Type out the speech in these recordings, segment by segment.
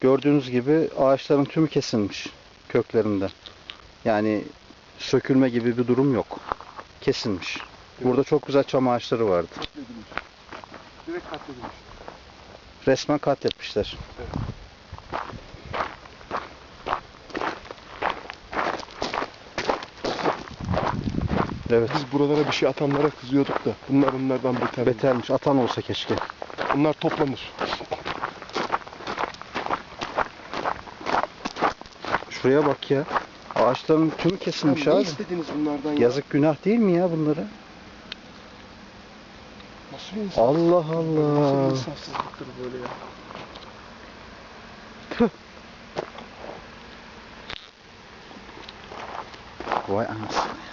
Gördüğünüz gibi ağaçların tümü kesilmiş köklerinden. Yani sökülme gibi bir durum yok. Kesilmiş. Burada çok güzel çam ağaçları vardı. Katledilmiş. Direkt katledilmiş. Resmen katletmişler. Evet. Biz buralara bir şey atanlara kızıyorduk da bunlar bunlardan beter. Betermiş. Atan olsa keşke. Bunlar toplanır. Şuraya bak ya. Ağaçların tümü kesilmiş ne abi. istediniz bunlardan ya? Yazık günah değil mi ya bunlara? Nasıl insan? Allah Nasıl Allah. bir insafsızlıktır böyle ya? Vay anasını.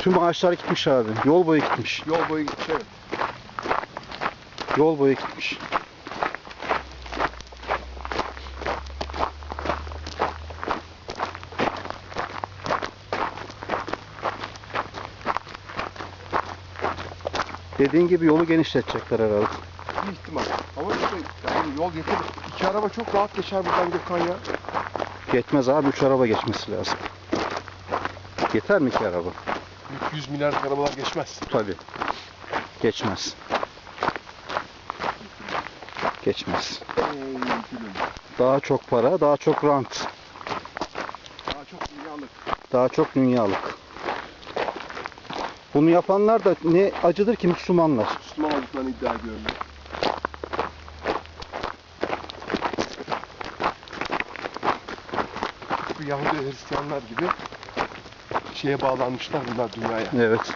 Tüm ağaçlar gitmiş abi. Yol boyu gitmiş. Yol boyu gitmiş evet. Yol boyu gitmiş. Dediğin gibi yolu genişletecekler herhalde. Bir ihtimal. Ama işte yani yol yetirir. İki araba çok rahat geçer buradan Gökhan ya. Yetmez abi 3 araba geçmesi lazım. Yeter mi ki araba? Büyük 100 milyarlık arabalar geçmez. Tabii. Geçmez. Geçmez. Daha çok para, daha çok rant, Daha çok dünyalık. daha çok dünyalık. Bunu yapanlar da ne acıdır ki Müslümanlar. Müslüman olduklarını iddia ediyorum. Yahudi Hristiyanlar gibi şeye bağlanmışlar bunlar dünyaya. Evet.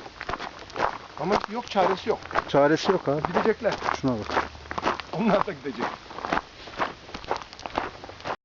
Ama yok çaresi yok. Çaresi yok abi. Gidecekler. Şuna bak. Onlar da gidecek.